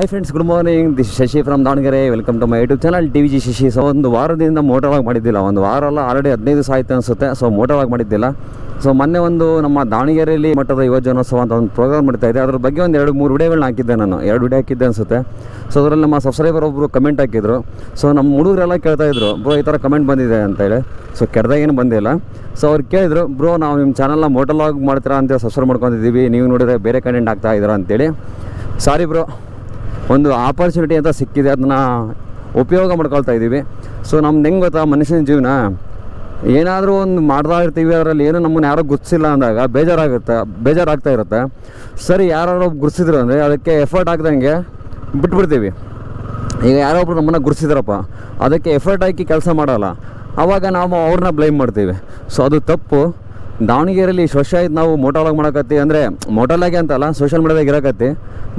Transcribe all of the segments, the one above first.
Hi friends good morning this Shashi from Davanagere welcome to my YouTube channel T V G Shashi so ಒಂದು ವಾರದಿಂದ motor ಮಾಡಿದ್ದಿಲ್ಲ. ಒಂದು ವಾರ ಅಲ್ಲ already ಹದಿನೈದು ದಿವಸ ಆಯಿತು ಅನಿಸುತ್ತೆ. So motor ಮಾಡಿದ್ದಿಲ್ಲ. ಸೊ ಮೊನ್ನೆ ಒಂದು ನಮ್ಮ ದಾವಣಗೆರೆಯಲ್ಲಿ ಮಟ್ಟದ ಯುವಜನೋತ್ಸವ ಅಂತ ಒಂದು ಪ್ರೋಗ್ರಾಮ್ ಮಾಡ್ತಾ ಇದೆ. ಅದ್ರ ಬಗ್ಗೆ ಒಂದು ಎರಡು ಮೂರು ವಿಡಿಯೋಗಳನ್ನ ಹಾಕಿದ್ದೆ ನಾನು. ಎರಡು ವಿಡಿಯೋ ಹಾಕಿದ್ದೆ ಅನಿಸುತ್ತೆ. ಸೊ ಅದರಲ್ಲಿ ನಮ್ಮ ಸಬ್ಸ್ಕ್ರೈಬರ್ ಒಬ್ಬರು ಕಮೆಂಟ್ ಹಾಕಿದ್ರು. ಸೊ ನಮ್ಮ ಹುಡುಗರೆಲ್ಲ ಕೇಳ್ತಾ ಇದ್ರು, ಬ್ರೋ, ಈ ಥರ ಕಮೆಂಟ್ ಬಂದಿದೆ ಅಂತೇಳಿ ಸೊ ಕೆಡ್ದಾಗೇನು ಬಂದಿಲ್ಲ. ಸೊ ಅವ್ರು ಕೇಳಿದ್ರು, ಬ್ರೋ, ನಾವು ನಿಮ್ಮ ಚಾನಲ್ನ ಮೋಟಲಾಗ್ ಮಾಡ್ತೀರಾ ಅಂತ ಸಬ್ಸ್ಕ್ರೈಬ್ ಮಾಡ್ಕೊಂಡಿದ್ದೀವಿ. ನೀವು ನೋಡಿದ್ರೆ ಬೇರೆ ಕಂಟೆಂಟ್ ಆಗ್ತಾ ಇದ್ದೀರಾ ಅಂತೇಳಿ ಸಾರಿ ಬ್ರೋ. ಒಂದು ಆಪರ್ಚುನಿಟಿ ಅಂತ ಸಿಕ್ಕಿದೆ, ಅದನ್ನ ಉಪಯೋಗ ಮಾಡ್ಕೊಳ್ತಾ ಇದ್ದೀವಿ. ಸೊ ನಮ್ದು ಹೆಂಗೆ ಗೊತ್ತಾ, ಮನುಷ್ಯನ ಜೀವನ? ಏನಾದರೂ ಒಂದು ಮಾಡ್ತಾ ಇರ್ತೀವಿ, ಅದರಲ್ಲಿ ಏನೂ ನಮ್ಮನ್ನು ಯಾರೋ ಗುರ್ಸಿಲ್ಲ ಅಂದಾಗ ಬೇಜಾರಾಗುತ್ತೆ, ಬೇಜಾರಾಗ್ತಾ ಇರುತ್ತೆ. ಸರಿ ಯಾರು ಗುರ್ಸಿದ್ರು ಅಂದರೆ ಅದಕ್ಕೆ ಎಫರ್ಟ್ ಹಾಕ್ದಂಗೆ ಬಿಟ್ಬಿಡ್ತೀವಿ. ಈಗ ಯಾರೋ ಒಬ್ರು ನಮ್ಮನ್ನು ಗುರ್ಸಿದ್ರಪ್ಪ ಅದಕ್ಕೆ ಎಫರ್ಟ್ ಹಾಕಿ ಕೆಲಸ ಮಾಡೋಲ್ಲ. ಆವಾಗ ನಾವು ಅವ್ರನ್ನ ಬ್ಲೇಮ್ ಮಾಡ್ತೀವಿ. ಸೊ ಅದು ತಪ್ಪು. ದಾವಣಗೆರೆಯಲ್ಲಿ ಸ್ವಚ್ಛ ನಾವು ಮೋಟಲಾಗಿ ಮಾಡಕತ್ತಿ ಅಂದರೆ ಮೋಟಲಾಗೆ ಅಂತಲ್ಲ ಸೋಷಿಯಲ್ ಮೀಡಿಯಾದಾಗ ಇರಕತ್ತಿ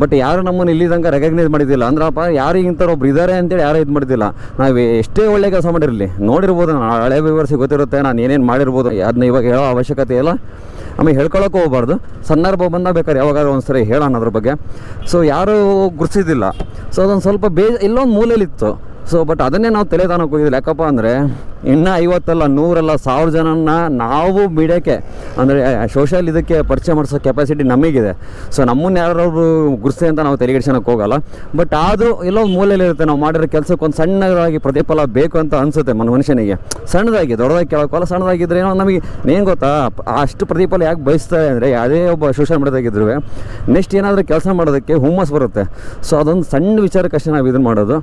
ಬಟ್ ಯಾರು ನಮ್ಮನ್ನು ಇಲ್ಲಿ ತನಕ ರೆಕಗ್ನೈಸ್ ಮಾಡಿದ್ದಿಲ್ಲ ಅಂದ್ರಪ್ಪ, ಯಾರು ಇಂಥವ್ರು ಒಬ್ರು ಇದ್ದಾರೆ ಅಂತೇಳಿ ಯಾರು ಇದು ಮಾಡಿದ್ದಿಲ್ಲ ನಾವು ಎಷ್ಟೇ ಒಳ್ಳೆ ಕೆಲಸ ಮಾಡಿರಲಿ, ನೋಡಿರ್ಬೋದು ನಾನು ಹಳೆ ವಿವರಿಸಿ ಗೊತ್ತಿರುತ್ತೆ, ನಾನು ಏನೇನು ಮಾಡಿರ್ಬೋದು ಅದನ್ನ ಇವಾಗ ಹೇಳೋ ಅವಶ್ಯಕತೆ ಇಲ್ಲ. ಆಮೇಲೆ ಹೇಳ್ಕೊಳಕ್ಕೂ ಹೋಗ್ಬಾರ್ದು. ಸಂದರ್ಭ ಬಂದಾಗ ಬೇಕಾದ್ರೆ ಯಾವಾಗಾದ್ರೂ ಒಂದು ಸರಿ ಹೇಳೋಣ ಅದ್ರ ಬಗ್ಗೆ. ಸೊ ಯಾರೂ ಗುರ್ಸಿದ್ದಿಲ್ಲ. ಸೊ ಅದೊಂದು ಸ್ವಲ್ಪ ಬೇಜ, ಇಲ್ಲೊಂದು ಮೂಲೆಯಲ್ಲಿತ್ತು ಸೊ ಬಟ್ ಅದನ್ನೇ ನಾವು ತಲೆ ತಾನಕ್ಕೆ ಹೋಗಿದ್ದಿಲ್ಲ ಯಾಕಪ್ಪ ಅಂದರೆ, ಇನ್ನೂ ಐವತ್ತಲ್ಲ, ನೂರಲ್ಲ, ಸಾವಿರ ಜನನ ನಾವು ಬಿಡೋಕ್ಕೆ, ಅಂದರೆ ಸೋಷಲ್ ಇದಕ್ಕೆ ಪರಿಚಯ ಮಾಡಿಸೋ ಕೆಪಾಸಿಟಿ ನಮಗಿದೆ. ಸೊ ನಮ್ಮನ್ನ ಯಾರು ಗುರ್ಸೆ ಅಂತ ನಾವು ತೆರೆಗಿಡ್ಸೋಕೆ ಹೋಗಲ್ಲ. ಬಟ್ ಆದರೂ ಎಲ್ಲೋ ಒಂದು ಮೂಲೆಯಲ್ಲಿ ಇರುತ್ತೆ, ನಾವು ಮಾಡಿರೋ ಕೆಲಸಕ್ಕೆ ಒಂದು ಸಣ್ಣದಾಗಿ ಪ್ರತಿಫಲ ಬೇಕು ಅಂತ ಅನಿಸುತ್ತೆ ಮನ, ಮನುಷ್ಯನಿಗೆ. ಸಣ್ಣದಾಗಿ, ದೊಡ್ಡದಾಗಿ ಕೇಳೋಕ್ಕಲ್ಲ, ಸಣ್ಣದಾಗಿದ್ರೆ ಏನೋ ನಮಗೆ, ಏನು ಗೊತ್ತಾ ಅಷ್ಟು ಪ್ರತಿಫಲ ಯಾಕೆ ಬಯಸ್ತಾರೆ ಅಂದರೆ ಯಾವುದೇ ಒಬ್ಬ ಸೋಷಲ್ ಮೀಡಿಯಾದಾಗಿದ್ರು ನೆಕ್ಸ್ಟ್ ಏನಾದರೂ ಕೆಲಸ ಮಾಡೋದಕ್ಕೆ ಹುಮ್ಮಸ್ ಬರುತ್ತೆ. ಸೊ ಅದೊಂದು ಸಣ್ಣ ವಿಚಾರಕ್ಕಷ್ಟೇ ನಾವು ಇದನ್ನು ಮಾಡೋದು.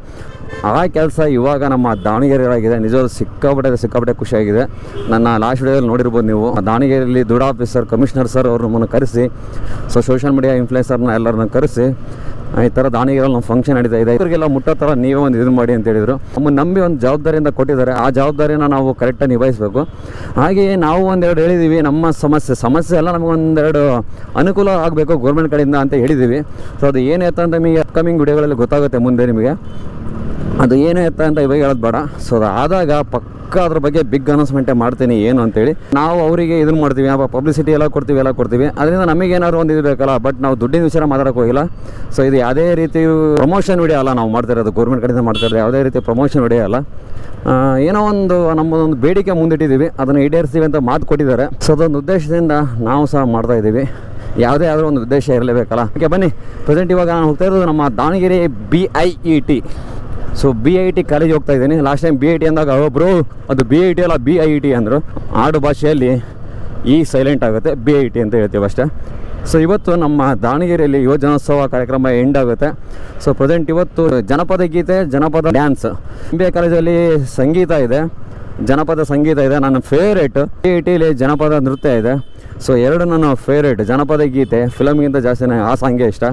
ಆ ಕೆಲಸ ಇವಾಗ ನಮ್ಮ ದಾವಣಗೆರೆಯಾಗಿದೆ ನಿಜವಾದ ಸಿಕ್ಕಾಪಟ್ಟೆ ಸಿಕ್ಕಾಪಟ್ಟೆ ಖುಷಿಯಾಗಿದೆ. ನನ್ನ ಲಾಸ್ಟ್ ವಿಡಿಯೋದಲ್ಲಿ ನೋಡಿರ್ಬೋದು ನೀವು. ದಾವಣಗೆರೆಯಲ್ಲಿ ದುಡ ಆಫೀಸರ್ ಕಮಿಷನರ್ ಸರ್ ಅವರು ನಮ್ಮನ್ನು ಕರೆಸಿ ಸೊ ಸೋಷಿಯಲ್ ಮೀಡಿಯಾ ಇನ್ಫ್ಲುಯೆನ್ಸರ್ನ ಎಲ್ಲರನ್ನ ಕರೆಸಿ ಈ ಥರ ದಾವಣಗೆರೆಯಲ್ಲಿ ನಮ್ಮ ಫಂಕ್ಷನ್ ನಡೀತಾ ಇದೆ. ಇವರಿಗೆಲ್ಲ ಮುಟ್ಟೋ ಥರ ನೀವೇ ಒಂದು ಇದು ಮಾಡಿ ಅಂತ ಹೇಳಿದರು. ನಮ್ಮನ್ನು ನಂಬಿ ಒಂದು ಜವಾಬ್ದಾರಿಯಿಂದ ಕೊಟ್ಟಿದ್ದಾರೆ. ಆ ಜವಾಬ್ದಾರಿನ ನಾವು ಕರೆಕ್ಟಾಗಿ ನಿಭಾಯಿಸಬೇಕು. ಹಾಗೆಯೇ ನಾವು ಒಂದೆರಡು ಹೇಳಿದ್ದೀವಿ ನಮ್ಮ ಸಮಸ್ಯೆ ಸಮಸ್ಯೆ ಎಲ್ಲ ನಮಗೊಂದೆರಡು ಅನುಕೂಲ ಆಗಬೇಕು ಗೌರ್ಮೆಂಟ್ ಕಡೆಯಿಂದ ಅಂತ ಹೇಳಿದ್ದೀವಿ ಸೊ ಅದು ಏನು ಅಂತ ನಿಮಗೆ ಅಪ್ಕಮಿಂಗ್ ವಿಡಿಯೋಗಳಲ್ಲಿ ಗೊತ್ತಾಗುತ್ತೆ ಮುಂದೆ ನಿಮಗೆ. ಅದು ಏನು ಇತ್ತ ಅಂತ ಇವಾಗ ಹೇಳೋದು ಬೇಡ. ಸೊ ಅದು ಆದಾಗ ಪಕ್ಕ ಅದ್ರ ಬಗ್ಗೆ ಬಿಗ್ ಅನೌನ್ಸ್ಮೆಂಟೇ ಮಾಡ್ತೀನಿ, ಏನು ಅಂತೇಳಿ. ನಾವು ಅವರಿಗೆ ಇದನ್ನು ಮಾಡ್ತೀವಿ ಪಬ್ಲಿಸಿಟಿ ಎಲ್ಲ ಕೊಡ್ತೀವಿ ಎಲ್ಲ ಕೊಡ್ತೀವಿ. ಅದರಿಂದ ನಮಗೇನಾದ್ರು ಒಂದು ಇದು ಬೇಕಲ್ಲ ಬಟ್ ನಾವು ದುಡ್ಡಿನ ವಿಚಾರ ಮಾತಾಡೋಕೆ ಹೋಗಿಲ್ಲ. ಸೊ ಇದು ಯಾವುದೇ ರೀತಿ ಪ್ರಮೋಷನ್ ವಿಡಿಯೋ ಅಲ್ಲ ನಾವು ಮಾಡ್ತಾ ಇರೋದು ಗೌರ್ಮೆಂಟ್ ಕಡೆಯಿಂದ ಮಾಡ್ತಾ ಇರೋದು, ಯಾವುದೇ ರೀತಿ ಪ್ರಮೋಷನ್ ವಿಡಿಯೋ ಅಲ್ಲ. ಏನೋ ಒಂದು ನಮ್ಮದೊಂದು ಬೇಡಿಕೆ ಮುಂದಿಟ್ಟಿದ್ದೀವಿ, ಅದನ್ನು ಈಡೇರಿಸ್ತೀವಿ ಅಂತ ಮಾತು ಕೊಟ್ಟಿದ್ದಾರೆ. ಸೊ ಅದೊಂದು ಉದ್ದೇಶದಿಂದ ನಾವು ಸಹ ಮಾಡ್ತಾ ಇದ್ದೀವಿ. ಯಾವುದೇ ಆದರೂ ಒಂದು ಉದ್ದೇಶ ಇರಲೇಬೇಕಲ್ಲ. ಓಕೆ ಬನ್ನಿ. ಪ್ರೆಸೆಂಟ್ ಇವಾಗ ನಾನು ಹೋಗ್ತಾ ಇರೋದು ನಮ್ಮ Davanagere B I E T so B I T college ಹೋಗ್ತಾ ಇದ್ದೀನಿ. Last time B I T ಅಂದಾಗ ಒಬ್ಬರು ಅದು ಬಿ ಐ ಟಿ ಅಲ್ಲ ಬಿ ಐ ಟಿ ಅಂದರು. ಆಡು ಭಾಷೆಯಲ್ಲಿ ಈ ಸೈಲೆಂಟ್ ಆಗುತ್ತೆ ಬಿ ಐ ಟಿ ಅಂತ ಹೇಳ್ತೀವಿ ಅಷ್ಟೇ. ಸೊ ಇವತ್ತು ನಮ್ಮ ದಾವಣಗೆರೆಯಲ್ಲಿ ಯುವಜನೋತ್ಸವ ಕಾರ್ಯಕ್ರಮ ಎಂಡ್ ಆಗುತ್ತೆ. ಸೊ ಪ್ರೆಸೆಂಟ್ ಇವತ್ತು ಜನಪದ ಗೀತೆ, ಜನಪದ ಡ್ಯಾನ್ಸ್ ಎಂ ಬಿ ಎ ಕಾಲೇಜಲ್ಲಿ ಸಂಗೀತ ಇದೆ. ಜನಪದ ಸಂಗೀತ ಇದೆ. ನನ್ನ ಫೇವ್ರೇಟ್ ಬಿ ಐ ಟಿಲಿ ಜನಪದ ನೃತ್ಯ ಇದೆ. ಸೊ ಎರಡು ನನ್ನ ಫೇವ್ರೇಟ್ ಜನಪದ ಗೀತೆ ಫಿಲಮ್ಗಿಂತ ಜಾಸ್ತಿ ಆ ಸಾಂಗೇ ಇಷ್ಟ.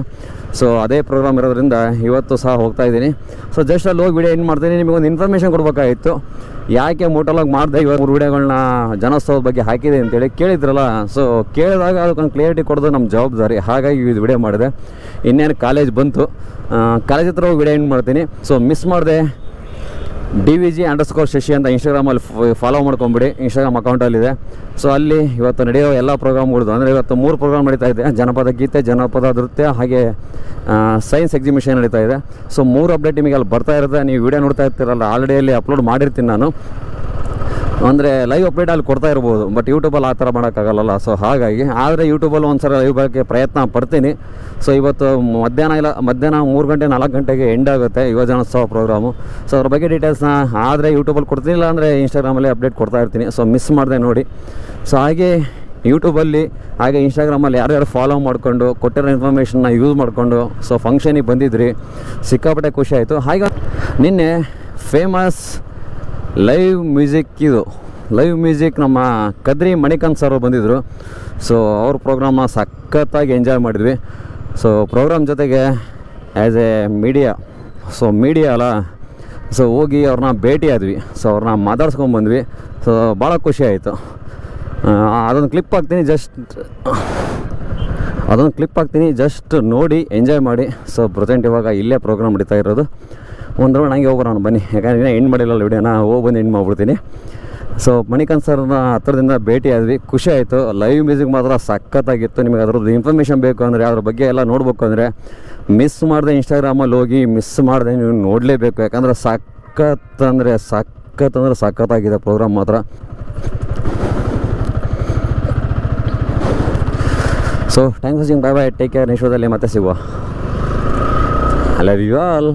ಸೊ ಅದೇ ಪ್ರೋಗ್ರಾಮ್ ಇರೋದ್ರಿಂದ ಇವತ್ತು ಸಹ ಹೋಗ್ತಾ ಇದ್ದೀನಿ. ಸೊ ಜಸ್ಟ್ ಅಲ್ಲಿ ಹೋಗಿ ವಿಡಿಯೋ ಏನು ಮಾಡ್ತೀನಿ. ನಿಮಗೆ ಒಂದು ಇನ್ಫಾರ್ಮೇಷನ್ ಕೊಡಬೇಕಾಗಿತ್ತು. ಯಾಕೆ ಮೋಟಲಾಗಿ ಮಾಡಿದೆ ಇವಾಗ ಮೂರು ವಿಡಿಯೋಗಳನ್ನ ಜನೋತ್ಸವದ ಬಗ್ಗೆ ಹಾಕಿದೆ ಅಂತೇಳಿ ಕೇಳಿದ್ರಲ್ಲ. ಸೊ ಕೇಳಿದಾಗ ಅದಕ್ಕೊಂದು ಕ್ಲಿಯರಿಟಿ ಕೊಡೋದು ನಮ್ಮ ಜವಾಬ್ದಾರಿ. ಹಾಗಾಗಿ ಇದು ವಿಡಿಯೋ ಮಾಡಿದೆ. ಇನ್ನೇನು ಕಾಲೇಜ್ ಬಂತು. ಕಾಲೇಜ್ ಹತ್ರ ಹೋಗಿ ವಿಡಿಯೋ ಏನು ಮಾಡ್ತೀನಿ. ಸೊ ಮಿಸ್ ಮಾಡಿದೆ. D V G underscore Shashi ಅಂತ ಇನ್ಸ್ಟಾಗ್ರಾಮಲ್ಲಿ ಫಾಲೋ ಮಾಡ್ಕೊಂಬಿಡಿ. ಇನ್ಸ್ಟಾಗ್ರಾಮ್ ಅಕೌಂಟಲ್ಲಿದೆ ಸೊ ಅಲ್ಲಿ ಇವತ್ತು ನಡೆಯೋ ಎಲ್ಲ ಪ್ರೋಗ್ರಾಮ್ಗಳದ್ದು ಅಂದರೆ ಇವತ್ತು ಮೂರು ಪ್ರೋಗ್ರಾಮ್ ನಡೀತಾ ಇದೆ. ಜನಪದ ಗೀತೆ, ಜನಪದ ನೃತ್ಯ, ಹಾಗೆ ಸೈನ್ಸ್ ಎಕ್ಸಿಬಿಷನ್ ನಡೀತಾ ಇದೆ. ಸೊ ಮೂರು ಅಪ್ಡೇಟ್ ನಿಮಗೆ ಅಲ್ಲಿ ಬರ್ತಾ ಇರುತ್ತೆ. ನೀವು ವಿಡಿಯೋ ನೋಡ್ತಾ ಇರ್ತೀರಲ್ಲ ಆಲ್ರೆಡಿ ಅಲ್ಲಿ ಅಪ್ಲೋಡ್ ಮಾಡಿರ್ತೀನಿ ನಾನು. ಅಂದರೆ ಲೈವ್ ಅಪ್ಡೇಟ್ ಅಲ್ಲಿ ಕೊಡ್ತಾ ಇರ್ಬೋದು ಬಟ್ ಯೂಟ್ಯೂಬಲ್ಲಿ ಆ ಥರ ಮಾಡೋಕ್ಕಾಗಲ್ಲ ಸೊ ಹಾಗಾಗಿ, ಆದರೆ ಯೂಟ್ಯೂಬಲ್ಲಿ ಒಂದು ಸಲ ಲೈವ್ ಬರೋಕ್ಕೆ ಪ್ರಯತ್ನ ಪಡ್ತೀನಿ. ಸೊ ಇವತ್ತು ಮಧ್ಯಾಹ್ನ ಇಲ್ಲ, ಮಧ್ಯಾಹ್ನ ಮೂರು ಗಂಟೆ, ನಾಲ್ಕು ಗಂಟೆಗೆ ಎಂಡ್ ಆಗುತ್ತೆ ಯುವಜನೋತ್ಸವ ಪ್ರೋಗ್ರಾಮು ಸೊ ಅದ್ರ ಬಗ್ಗೆ ಡೀಟೇಲ್ಸ್ನ ಆದರೆ ಯೂಟ್ಯೂಬಲ್ಲಿ ಕೊಡ್ತೀನಿ ಇಲ್ಲ ಅಂದರೆ ಇನ್ಸ್ಟಾಗ್ರಾಮಲ್ಲಿ ಅಪ್ಡೇಟ್ ಕೊಡ್ತಾ ಇರ್ತೀನಿ. ಸೊ ಮಿಸ್ ಮಾಡಿದೆ ನೋಡಿ. ಸೊ ಹಾಗೆ ಯೂಟ್ಯೂಬಲ್ಲಿ ಹಾಗೆ ಇನ್ಸ್ಟಾಗ್ರಾಮಲ್ಲಿ ಯಾರ್ಯಾರು ಫಾಲೋ ಮಾಡಿಕೊಂಡು, ಕೊಟ್ಟಿರೋ ಇನ್ಫಾರ್ಮೇಷನ್ನ ಯೂಸ್ ಮಾಡಿಕೊಂಡು ಸೊ ಫಂಕ್ಷನಿಗೆ ಬಂದಿದ್ರಿ. ಸಿಕ್ಕಾಪಟ್ಟೆ ಖುಷಿ ಆಯಿತು. ಹಾಗೆ, ನಿನ್ನೆ ಫೇಮಸ್ ಲೈವ್ ಮ್ಯೂಸಿಕ್ ಇದು. ಲೈವ್ ಮ್ಯೂಸಿಕ್ ನಮ್ಮ ಕದ್ರಿ ಮಣಿಕಾಂತ್ ಸರ್ ಬಂದಿದ್ದರು ಸೊ ಅವ್ರ ಪ್ರೋಗ್ರಾಮ ಸಖತ್ತಾಗಿ ಎಂಜಾಯ್ ಮಾಡಿದ್ವಿ. ಸೊ ಪ್ರೋಗ್ರಾಮ್ ಜೊತೆಗೆ as a media so media ಅಲ್ಲ. ಸೊ ಹೋಗಿ ಅವ್ರನ್ನ ಭೇಟಿ ಆದ್ವಿ. ಸೊ ಅವ್ರನ್ನ ಮಾತಾಡ್ಸ್ಕೊಂಬಂದ್ವಿ ಸೊ ಭಾಳ ಖುಷಿ ಆಯಿತು. ಅದೊಂದು ಕ್ಲಿಪ್ ಹಾಕ್ತೀನಿ ಜಸ್ಟ್ ಅದೊಂದು ಕ್ಲಿಪ್ ಹಾಕ್ತೀನಿ ಜಸ್ಟ್ ನೋಡಿ ಎಂಜಾಯ್ ಮಾಡಿ. ಸೊ ಪ್ರೆಸೆಂಟ್ ಇವಾಗ ಇಲ್ಲೇ ಪ್ರೋಗ್ರಾಮ್ ನಡೀತಾ ಇರೋದು. ಒಂದು ರೌಂಡ್ ಹಂಗೆ ಹೋಗೋಣ ಬನ್ನಿ. ಯಾಕಂದ್ರೆ ಇನ್ನೂ ಎಂಡ್ ಮಾಡಿಲ್ಲ ವಿಡಿಯೋನ ಹೋಗಿ ಬಂದು ಹೆಣ್ಣು ಮಾಡ್ಬಿಡ್ತೀನಿ. ಸೊ ಮಣಿಕಾಂತ್ ಸರ್ನ ಹತ್ತಿರದಿಂದ ಭೇಟಿ ಆದ್ವಿ. ಖುಷಿ ಆಯಿತು. ಲೈವ್ ಮ್ಯೂಸಿಕ್ ಮಾತ್ರ ಸಖತ್ತಾಗಿತ್ತು. ನಿಮಗೆ ಅದ್ರದ್ದು ಇನ್ಫಾರ್ಮೇಷನ್ ಬೇಕು ಅಂದರೆ, ಅದ್ರ ಬಗ್ಗೆ ಎಲ್ಲ ನೋಡಬೇಕು ಅಂದರೆ ಮಿಸ್ ಮಾಡಿದೆ ಇನ್ಸ್ಟಾಗ್ರಾಮಲ್ಲಿ ಹೋಗಿ ಮಿಸ್ ಮಾಡಿದೆ ನೀವು ನೋಡಲೇಬೇಕು. ಯಾಕಂದರೆ ಸಖತ್ ಅಂದರೆ ಸಖತ್ ಅಂದರೆ ಸಖತ್ತಾಗಿದೆ ಪ್ರೋಗ್ರಾಮ್ ಮಾತ್ರ. So thanks sing bye bye take care ನಿಶೋದಲ್ಲಿ ಮತ್ತೆ ಸಿಗುವ. ಅಲ್ಲ ಲವ್ ಯು ಆಲ್